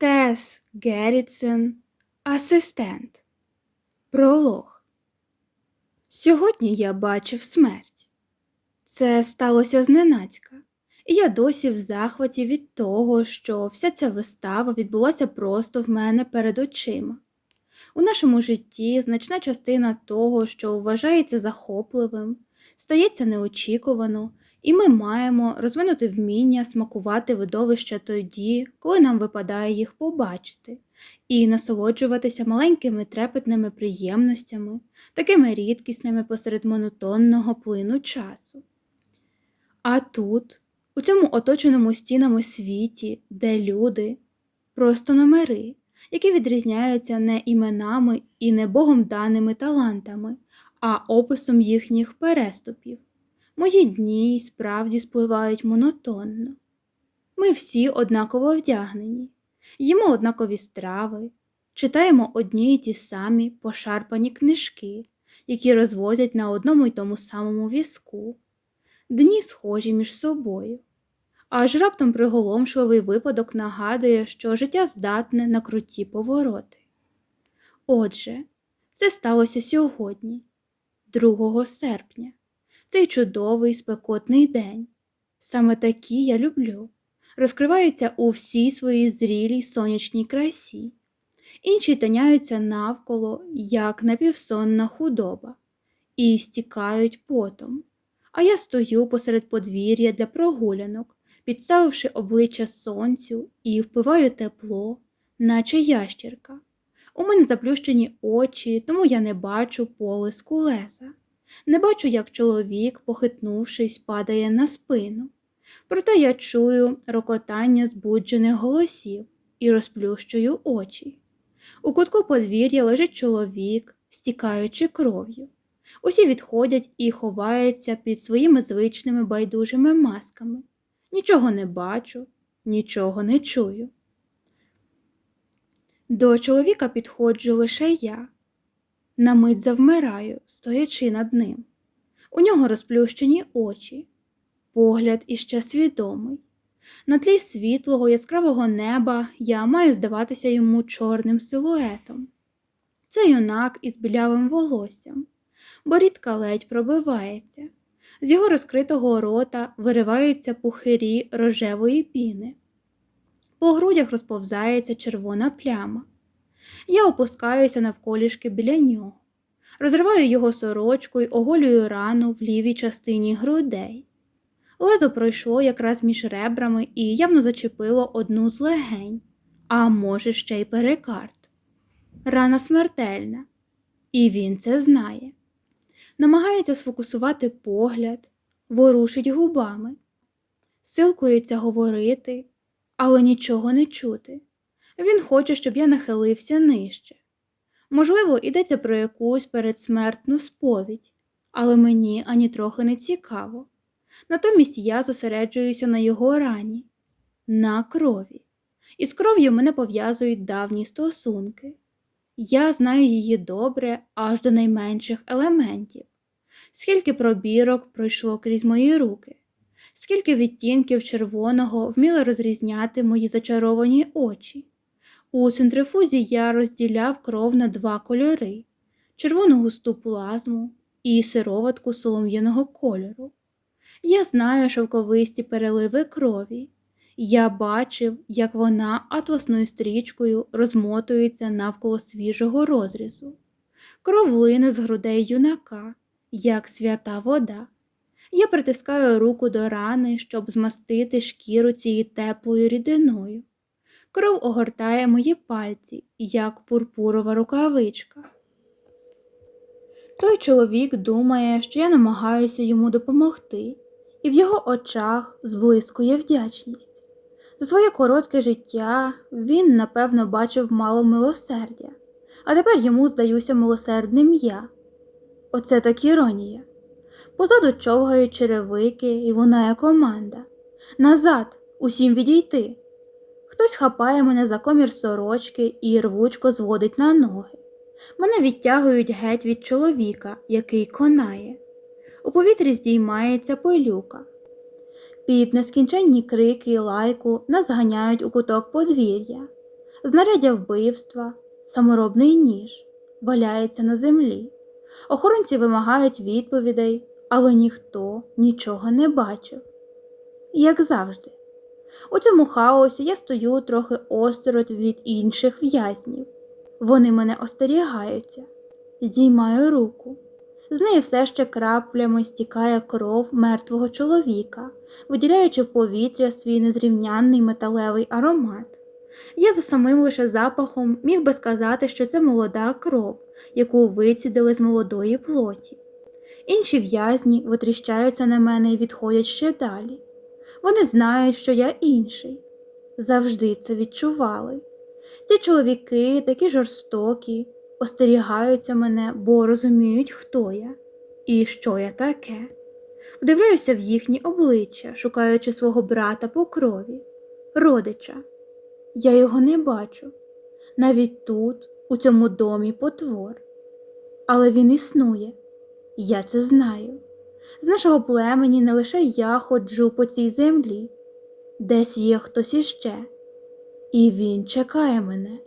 Тес Геррітсен, асистент. Пролог. Сьогодні я бачив смерть. Це сталося зненацька, і я досі в захваті від того, що вся ця вистава відбулася просто в мене перед очима. У нашому житті значна частина того, що вважається захопливим, стається неочікувано, і ми маємо розвинути вміння смакувати видовища тоді, коли нам випадає їх побачити, і насолоджуватися маленькими трепетними приємностями, такими рідкісними посеред монотонного плину часу. А тут, у цьому оточеному стінами світі, де люди, просто номери, які відрізняються не іменами і не богом даними талантами, а описом їхніх переступів. Мої дні справді спливають монотонно. Ми всі однаково вдягнені, їмо однакові страви, читаємо одні й ті самі пошарпані книжки, які розвозять на одному й тому самому візку. Дні схожі між собою. Аж раптом приголомшливий випадок нагадує, що життя здатне на круті повороти. Отже, це сталося сьогодні, 2 серпня, цей чудовий спекотний день. Саме такі я люблю, розкриваються у всій своїй зрілій сонячній красі, інші таняються навколо, як напівсонна худоба, і стікають потом. А я стою посеред подвір'я для прогулянок підставивши обличчя сонцю і впиваю тепло, наче ящірка. У мене заплющені очі, тому я не бачу полиску леза. Не бачу, як чоловік, похитнувшись, падає на спину. Проте я чую рокотання збуджених голосів і розплющую очі. У кутку подвір'я лежить чоловік, стікаючи кров'ю. Усі відходять і ховаються під своїми звичними байдужими масками. Нічого не бачу, нічого не чую. До чоловіка підходжу лише я. На мить завмираю, стоячи над ним. У нього розплющені очі, погляд іще свідомий. На тлі світлого, яскравого неба я маю здаватися йому чорним силуетом. Це юнак із білявим волоссям, борідка ледь пробивається. З його розкритого рота вириваються пухирі рожевої піни. По грудях розповзається червона пляма. Я опускаюся навколішки біля нього, розриваю його сорочку й оголюю рану в лівій частині грудей. Лезо пройшло якраз між ребрами і явно зачепило одну з легень, а може, ще й перикард. Рана смертельна, і він це знає намагається сфокусувати погляд, ворушить губами, силкується говорити, але нічого не чути. Він хоче, щоб я нахилився нижче. Можливо, йдеться про якусь передсмертну сповідь, але мені ані трохи не цікаво. Натомість я зосереджуюся на його рані, на крові. І з кров'ю мене пов'язують давні стосунки. Я знаю її добре аж до найменших елементів, скільки пробірок пройшло крізь мої руки, скільки відтінків червоного вміли розрізняти мої зачаровані очі. У центрифузі я розділяв кров на два кольори червону густу плазму і сироватку солом'яного кольору. Я знаю шовковисті переливи крові. Я бачив, як вона атласною стрічкою розмотується навколо свіжого розрізу. Кров лине з грудей юнака, як свята вода. Я притискаю руку до рани, щоб змастити шкіру цією теплою рідиною. Кров огортає мої пальці, як пурпурова рукавичка. Той чоловік думає, що я намагаюся йому допомогти, і в його очах зблискує вдячність. За своє коротке життя він, напевно, бачив мало милосердя, а тепер йому здаюся милосердним я. Оце так іронія. Позаду човгають черевики і лунає команда. Назад, усім відійти. Хтось хапає мене за комір сорочки і рвучко зводить на ноги. Мене відтягують геть від чоловіка, який конає. У повітрі здіймається пилюка. Під нескінченні крики і лайку нас ганяють у куток подвір'я. знаряддя вбивства, саморобний ніж валяється на землі. Охоронці вимагають відповідей, але ніхто нічого не бачив. Як завжди. У цьому хаосі я стою трохи осторонь від інших в'язнів. Вони мене остерігаються. Здіймаю руку. З неї все ще краплями стікає кров мертвого чоловіка, виділяючи в повітря свій незрівнянний металевий аромат. Я за самим лише запахом міг би сказати, що це молода кров, яку вицідили з молодої плоті. Інші в'язні витріщаються на мене і відходять ще далі. Вони знають, що я інший. Завжди це відчували. Ці чоловіки такі жорстокі, остерігаються мене, бо розуміють, хто я і що я таке. Вдивляюся в їхні обличчя, шукаючи свого брата по крові, родича. Я його не бачу. Навіть тут, у цьому домі потвор. Але він існує, я це знаю. З нашого племені не лише я ходжу по цій землі, десь є хтось іще, і він чекає мене.